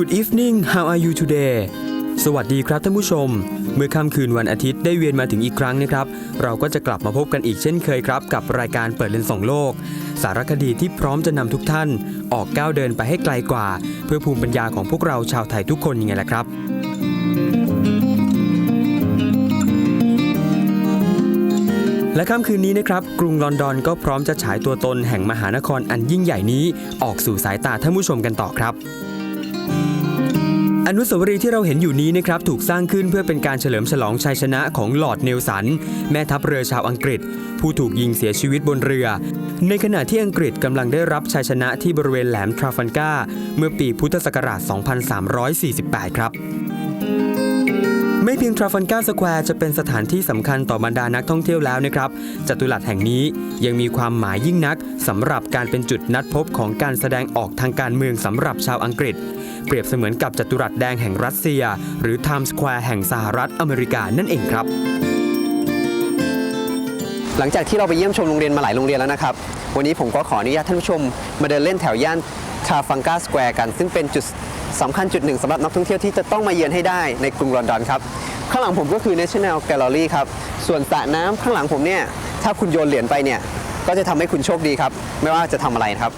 Good evening how are you today สวัสดีครับท่านผู้ชม เมื่อค่ำคืนวันอาทิตย์ได้เวียนมาถึงอีกครั้งนะครับ เราก็จะกลับมาพบกันอีกเช่นเคยครับ กับรายการเปิดเลนส์สองโลก สารคดีที่พร้อมจะนำทุกท่าน ออกก้าวเดินไปให้ไกลกว่า เพื่อภูมิปัญญาของพวกเราชาวไทยทุกคนยังไงล่ะครับและค่ำคืนนี้นะครับ กรุงลอนดอนก็พร้อมจะฉายตัวตนแห่งมหานครอันยิ่งใหญ่นี้ ออกสู่สายตาท่านผู้ชมกันต่อครับ อนุสาวรีย์ที่เราเห็นอยู่นี้นะครับถูกสร้างขึ้นเพื่อเป็นการเฉลิมฉลองชัยชนะของลอร์ดเนลสัน แม่ทัพเรือชาวอังกฤษ ผู้ถูกยิงเสียชีวิตบนเรือ ในขณะที่อังกฤษกำลังได้รับชัยชนะที่บริเวณแหลมทราฟันกาเมื่อปีพุทธศักราช 2348 ครับ ไม่เพียงทราฟันกาสแควร์จะเป็นสถานที่สำคัญต่อบรรดานักท่องเที่ยวแล้วนะครับจัตุรัสแห่งนี้ยังมีความหมายยิ่งนักสำหรับการเป็นจุดนัดพบของการแสดงออกทางการเมืองสำหรับชาวอังกฤษ เปรียบเสมือนกับจัตุรัสแดงแห่งรัสเซีย หรือไทม์สแควร์แห่งสหรัฐอเมริกานั่นเองครับ หลังจากที่เราไปเยี่ยมชมโรงเรียนมาหลายโรงเรียนแล้วนะครับ วันนี้ผมก็ขออนุญาตท่านผู้ชม มาเดินเล่นแถวย่านทราฟังกาสแควร์กัน ซึ่งเป็นจุด สำคัญจุดหนึ่งสำหรับนักท่องเที่ยวที่จะต้องมาเยือนให้ได้ในกรุงลอนดอนครับ ข้างหลังผมก็คือ National Gallery ครับ ส่วนสระน้ำข้างหลังผมเนี่ย ถ้าคุณโยนเหรียญไปเนี่ย ก็จะทำให้คุณโชคดีครับ ไม่ว่าจะทำอะไรครับ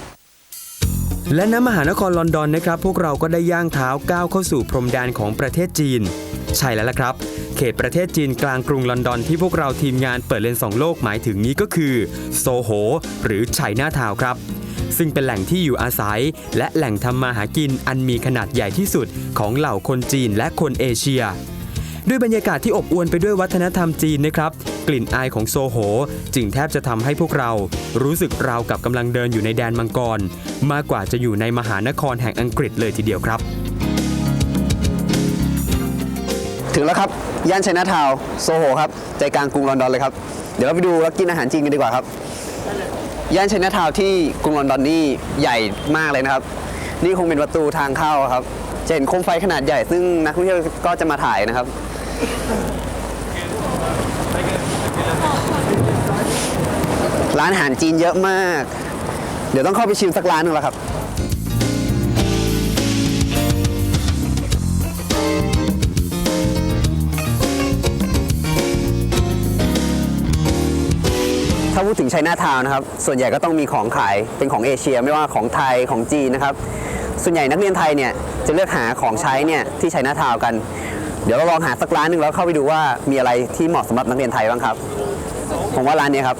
และณมหานครลอนดอนนะครับ พวกเราก็ได้ย่างเท้าก้าวเข้าสู่พรมแดนของประเทศจีน ใช่แล้วล่ะครับ เขตประเทศจีนกลางกรุงลอนดอนที่พวกเราทีมงานเปิดเลนสองโลกหมายถึงนี้ก็คือ โซโห หรือไชน่าทาวครับ ซึ่งเป็นแหล่งที่อยู่อาศัย และแหล่งทำมาหากินอันมีขนาดใหญ่ที่สุดของเหล่าคนจีนและคนเอเชีย ด้วยบรรยากาศที่อบอวลไปด้วยวัฒนธรรมจีนนะครับ กลิ่นอายของโซโห จึงแทบจะทำให้พวกเรา รู้สึกราวกับกำลังเดินอยู่ในแดนมังกร มากกว่าจะอยู่ในมหานครแห่งอังกฤษเลยทีเดียวครับถึงแล้วครับ ย่านไชน่าทาวน์โซโหครับ ใจกลางกรุงลอนดอนเลยครับ เดี๋ยวเราไปดูแล้วกินอาหารจีนกันดีกว่าครับ ย่านไชน่าทาวที่กรุงลอนดอนนี่ใหญ่มากเลยนะครับ นี่คงเป็นประตูทางเข้าครับ จะเห็นโคมไฟขนาดใหญ่ซึ่งนักท่องเที่ยวก็จะมาถ่ายนะครับ ร้านอาหารจีนเยอะมาก เดี๋ยวต้องเข้าไปชิมสักร้านหนึ่งแล้วครับ งไชน่าทาวนะครับ ส่วนใหญ่ก็ต้องมีของขายเป็นของเอเชีย ไม่ว่าของไทยของจีนนะครับ ส่วนใหญ่นักเรียนไทยเนี่ยจะเลือกหาของใช้เนี่ยที่ไชน่าทาวกัน เดี๋ยวเราลองหาสักร้านหนึ่งแล้วเข้าไปดูว่ามีอะไรที่เหมาะสำหรับนักเรียนไทยบ้างครับ ผมว่าร้านนี้ครับ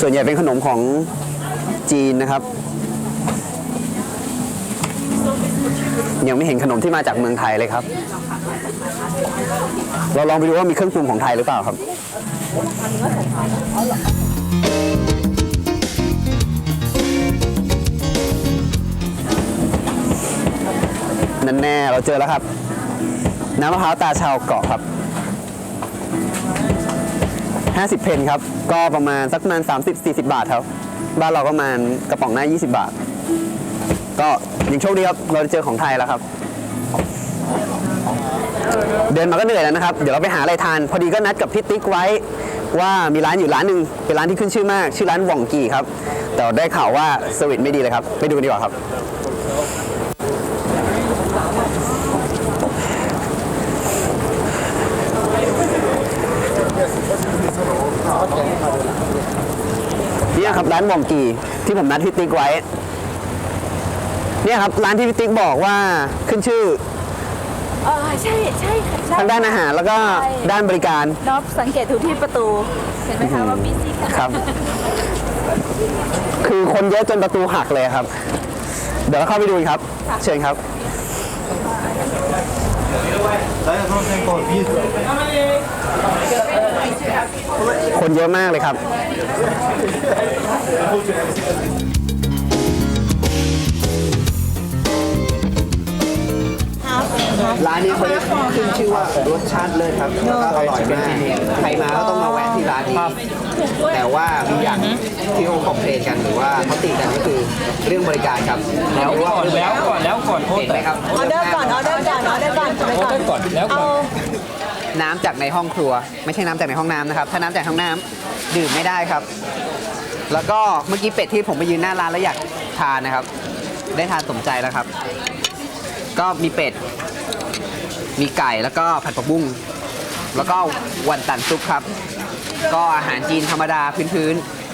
ส่วนใหญ่เป็นขนมของจีนนะครับ ยังไม่เห็นขนมที่มาจากเมืองไทยเลยครับ เราลองไปดูว่ามีเครื่องปรุงของไทยหรือเปล่าครับนั่นแน่เราเจอแล้วครับ น้ำมะพร้าวตาชาวเกาะครับ 50 เพนครับ ก็ประมาณสักประมาณ 30-40 บาทครับ บ้านเราก็ประมาณกระป๋องหน้า 20 บาท ก็ยังโชคดีครับเราได้เจอของไทยแล้วครับ เดินมาก็เหนื่อยแล้วนะครับ เดี๋ยวเราไปหาอะไรทาน พอดีก็นัดกับพี่ติ๊กไว้ว่ามีร้านอยู่ร้านหนึ่งเป็นร้านที่ขึ้นชื่อมาก ชื่อร้านหว่องกีครับ แต่ได้ข่าวว่าเซอร์วิสไม่ดีเลยครับ ไปดูกันดีกว่าครับ เนี่ยครับร้านหว่องกีที่ผมนัดพี่ติ๊กไว้ เนี่ยครับร้านที่พี่ติ๊กบอกว่าขึ้นชื่อเออใช่ใช่ค่ะใช่ทางด้านอาหารแล้วก็ใช่ด้านบริการนอบสังเกตดูที่ประตู เห็นไหมคะว่าบีซี่ค่ะครับ คือคนเยอะจนประตูหักเลยครับ เดี๋ยวเราเข้าไปดูกันครับ เชิญครับ คนเยอะมากเลยครับ ร้านนี้เขาได้ขึ้นชื่อว่ารสชาติเลิศครับแล้วก็อร่อยมากใครมาก็ต้องมาแวะที่ร้านนี้แต่ว่ามีอย่างที่เขาคอมเพลนกันหรือว่าเขาติกันก็คือเรื่องบริการครับแล้วก่อนแล้วก่อนแล้วก่อนโทษเห็นไหมครับออเดอร์ก่อนออเดอร์ก่อนออเดอร์ก่อนไปโทก่อนษก่อนแล้วก่เอาอนน้ำจากในห้องครัว ไม่ใช่น้ำจากในห้องน้ำนะครับ ถ้าน้ำจากห้องน้ำดื่มไม่ได้ครับ แล้วก็เมื่อกี้เป็ดที่ผมไปยืนหน้าร้านแล้วอยากทานนะครับ ได้ทานสมใจแล้วครับ ก็มีเป็ด มีไก่แล้วก็ผัดผักบุ้ง แล้วก็วันตันซุปครับ ก็อาหารจีนธรรมดาพื้นๆ